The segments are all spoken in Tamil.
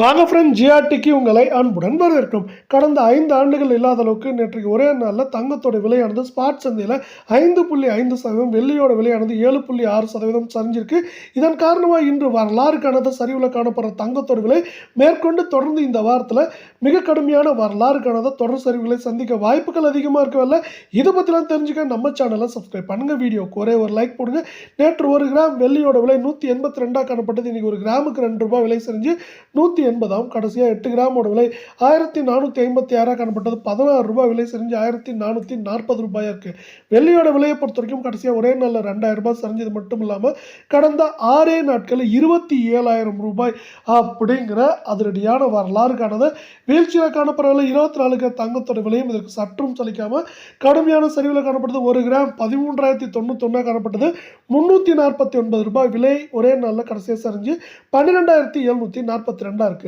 வாங்க ஃப்ரெண்ட் ஜிஆர்டிக்கு உங்களை அன்புடன் வரவேற்கும். கடந்த ஐந்து ஆண்டுகள் இல்லாத அளவுக்கு நேற்றைக்கு ஒரே நாளில் தங்கத்தோட விலையானது ஸ்பாட் சந்தையில் ஐந்து புள்ளி ஐந்து சதவீதம் வெள்ளியோட விலையானது ஏழு புள்ளி ஆறு சதவீதம் சரிஞ்சிருக்கு. இதன் காரணமாக இன்று வரலாறு காணாத சரிவில் காணப்படுற தங்கத்தோட விலை மேற்கொண்டு தொடர்ந்து இந்த வாரத்தில் மிக கடுமையான வரலாறு காணாத தொடர் சரிவுகளை சந்திக்க வாய்ப்புகள் அதிகமாக இருக்கவில்ல இதை பற்றிலாம் தெரிஞ்சுக்க நம்ம சேனலை சப்ஸ்கிரைப் பண்ணுங்கள் வீடியோக்கு ஒரே ஒரு லைக் போடுங்க. நேற்று ஒரு கிராம் வெள்ளியோட விலை நூற்றி எண்பத்தி ரெண்டாக காணப்பட்டது. இன்றைக்கி ஒரு கிராமுக்கு ரெண்டு ரூபாய் விலை செஞ்சு நூற்றி எண்பதாம் கடைசியாக எட்டு கிராமோட விலை ஆயிரத்தி நானூற்றி ஐம்பத்தி ஆறாக காணப்பட்டது. பதினாறு ரூபாய் விலை செஞ்சு ஆயிரத்தி நானூற்றி நாற்பது ரூபாயாக இருக்குது வெள்ளியோட விலையை பொறுத்த வரைக்கும் கடைசியாக ஒரே நாளில் ரெண்டாயிரம் ரூபாய் சரிஞ்சது மட்டும் இல்லாமல் கடந்த ஆறே நாட்களில் இருபத்தி ஏழாயிரம் ரூபாய் அப்படிங்கிற அதிரடியான வரலாறு காணது. வீழ்ச்சியில் காணப்படுற இருபத்தி நாலுக்கு தங்கத்தோட விலையும் இதற்கு சற்றும் சலிக்காமல் கடுமையான சரிவில் காணப்பட்டது. ஒரு கிராம் பதிமூன்றாயிரத்தி தொண்ணூத்தொன்னா காணப்பட்டது. முந்நூற்றி நாற்பத்தி ஒன்பது ரூபாய் விலை ஒரே நாளில் கடைசியாக சரிஞ்சு பன்னிரெண்டாயிரத்தி எழுநூற்றி நாற்பத்தி ரெண்டாக இருக்குது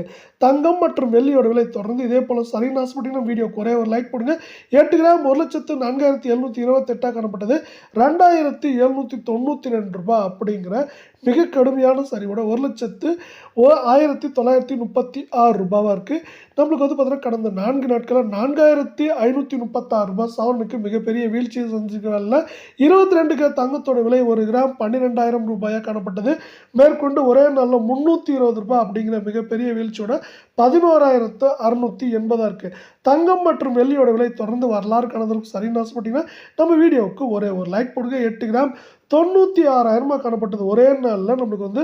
தங்கம் மற்றும் வெள்ளியோட விலை தொடர்ந்து இதே போல் சரின்னு ஆசைப்பட்டீங்கன்னா வீடியோ குறைய ஒரு லைக் போடுங்க. எட்டு கிராம் ஒரு லட்சத்து நான்காயிரத்தி எழுநூற்றி இருபத்தெட்டாக காணப்பட்டது. ரெண்டாயிரத்தி எழுநூற்றி தொண்ணூற்றி ரெண்டு ரூபாய் அப்படிங்கிற மிக கடுமையான சரிவோட ஒரு லட்சத்து ஓ ஆயிரத்தி தொள்ளாயிரத்தி முப்பத்தி ஆறு ரூபாவாக இருக்குது நம்மளுக்கு வந்து பார்த்தீங்கன்னா கடந்த நான்கு நாட்களில் நான்காயிரத்தி ஐநூற்றி முப்பத்தாறு ரூபாய் சவனுக்கு மிகப்பெரிய வீழ்ச்சியை செஞ்சுக்கல இருபத்தி ரெண்டுக்கு தங்கத்தோட விலை ஒரு கிராம் பன்னிரெண்டாயிரம் ரூபாயாக காணப்பட்டது. மேற்கொண்டு ஒரே நாளில் முந்நூற்றி இருபது ரூபாய் அப்படிங்கிற மிகப்பெரிய வீழ்ச்சியோட பதினோராயிரத்து அறுநூற்றி எண்பதாக இருக்குது தங்கம் மற்றும் வெள்ளியோட விலை தொடர்ந்து வரலாறு காணதற்கு சரின்னு ஆசைப்பட்டீங்கன்னா நம்ம வீடியோவுக்கு ஒரே ஒரு லைக் போடுங்க. எட்டு கிராம் தொண்ணூற்றி ஆறாயிரமாக காணப்பட்டது. ஒரே நாளில் நம்மளுக்கு வந்து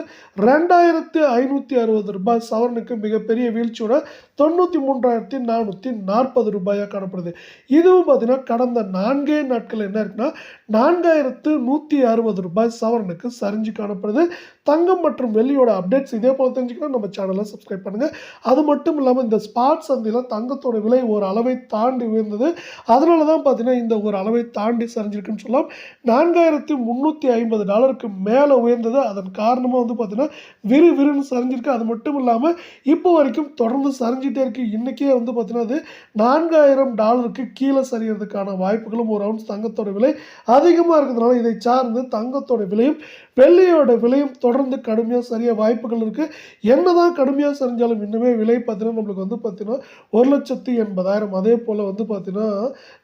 ரெண்டாயிரத்து ஐநூற்றி அறுபது ரூபாய் சவரனுக்கு மிகப்பெரிய வீழ்ச்சியோட தொண்ணூற்றி மூன்றாயிரத்தி நானூற்றி நாற்பது ரூபாயாக காணப்படுது. இதுவும் பார்த்திங்கன்னா கடந்த நான்கே நாட்கள் என்ன இருக்குன்னா நான்காயிரத்து நூற்றி அறுபது ரூபாய் சவரனுக்கு சரிஞ்சு காணப்படுது. தங்கம் மற்றும் வெள்ளியோட அப்டேட்ஸ் இதே போல் தெரிஞ்சுக்கணும் நம்ம சேனலை சப்ஸ்கிரைப் பண்ணுங்கள் அது மட்டும் இல்லாமல் இந்த ஸ்பாட் சந்தையில் தங்கத்தோட விலை ஒரு அளவை தாண்டி உயர்ந்தது. அதனால தான் பார்த்தீங்கன்னா இந்த ஒரு அளவை தாண்டி சரிஞ்சிருக்குன்னு சொல்லலாம். நான்காயிரத்தி முந்நூற்றி ஐம்பது டாலருக்கு மேலே உயர்ந்தது. அதன் காரணமாக வந்து பார்த்தீங்கன்னா விறு விறுன்னு சரிஞ்சிருக்கு. அது மட்டும் இல்லாமல் இப்போ வரைக்கும் தொடர்ந்து சரிஞ்சிட்டே இருக்கு. இன்றைக்கே வந்து பார்த்தீங்கன்னா அது நான்காயிரம் டாலருக்கு கீழே சரியறதுக்கான வாய்ப்புகளும் ஒரு அவுன்ஸ் தங்கத்தோட விலை அதிகமாக இருக்கிறதுனால இதை சார்ந்து தங்கத்தோட விலையும் வெள்ளையோட விலையும் தொடர்ந்து கடுமையாக சரிய வாய்ப்புகள் இருக்குது என்னதான் கடுமையாக சரிஞ்சாலும் இன்னுமே விலை பார்த்தீங்கன்னா நம்மளுக்கு வந்து பார்த்தீங்கன்னா ஒரு லட்சத்து எண்பதாயிரம் அதே போல் வந்து பார்த்தீங்கன்னா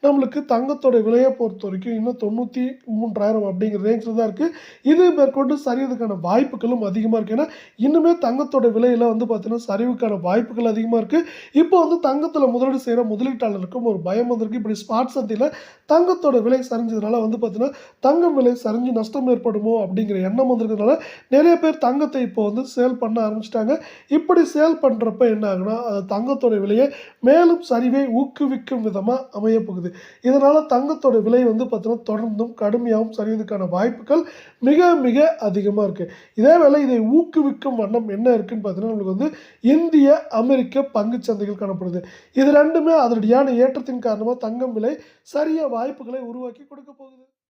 நம்மளுக்கு தங்கத்தோட விலையை பொறுத்த வரைக்கும் இன்னும் தொண்ணூற்றி மூன்றாயிரம் அப்படிங்கிற ரேஞ்சில் தான் இருக்குது இது மேற்கொண்டு சரியதுக்கான வாய்ப்புகளும் அதிகமாக இருக்குது ஏன்னா இன்னுமே தங்கத்தோட விலையில் வந்து பார்த்திங்கன்னா சரிவுக்கான வாய்ப்புகள் அதிகமாக இருக்குது இப்போ வந்து தங்கத்தில் முதலீடு செய்கிற முதலீட்டாளருக்கும் ஒரு பயம் வந்திருக்கு. இப்படி ஸ்பாட் சந்தையில் தங்கத்தோட விலை சரிஞ்சதுனால வந்து பார்த்திங்கன்னா தங்கம் விலை சரிஞ்சு நஷ்டம் ஏற்படுமோ அப்படிங்கிற எண்ணம் வந்திருக்கிறதுனால நிறைய பேர் தங்கத்தை இப்போ வந்து சேல் பண்ண ஆரம்பிச்சிட்டாங்க. இப்படி சேல் பண்ணுறப்ப என்ன ஆகுனா அது தங்கத்தோட விலையை மேலும் சரி அறிவை ஊக்குவிக்கும் விதமாக அமையப்போகுது இதனால் தங்கத்தோட விலை வந்து பார்த்தீங்கன்னா தொடர்ந்தும் கடுமையாகவும் சரிவதற்கான வாய்ப்புகள் மிக மிக அதிகமாக இருக்குது இதே வேளை இதை ஊக்குவிக்கும் வண்ணம் என்ன இருக்குன்னு பார்த்தீங்கன்னா நம்மளுக்கு வந்து இந்திய அமெரிக்க பங்குச் சந்தைகள் காணப்படுது. இது ரெண்டுமே அதனுடையான ஏற்றத்தின் காரணமாக தங்கம் விலை சரிய வாய்ப்புகளை உருவாக்கி கொடுக்க போகுது.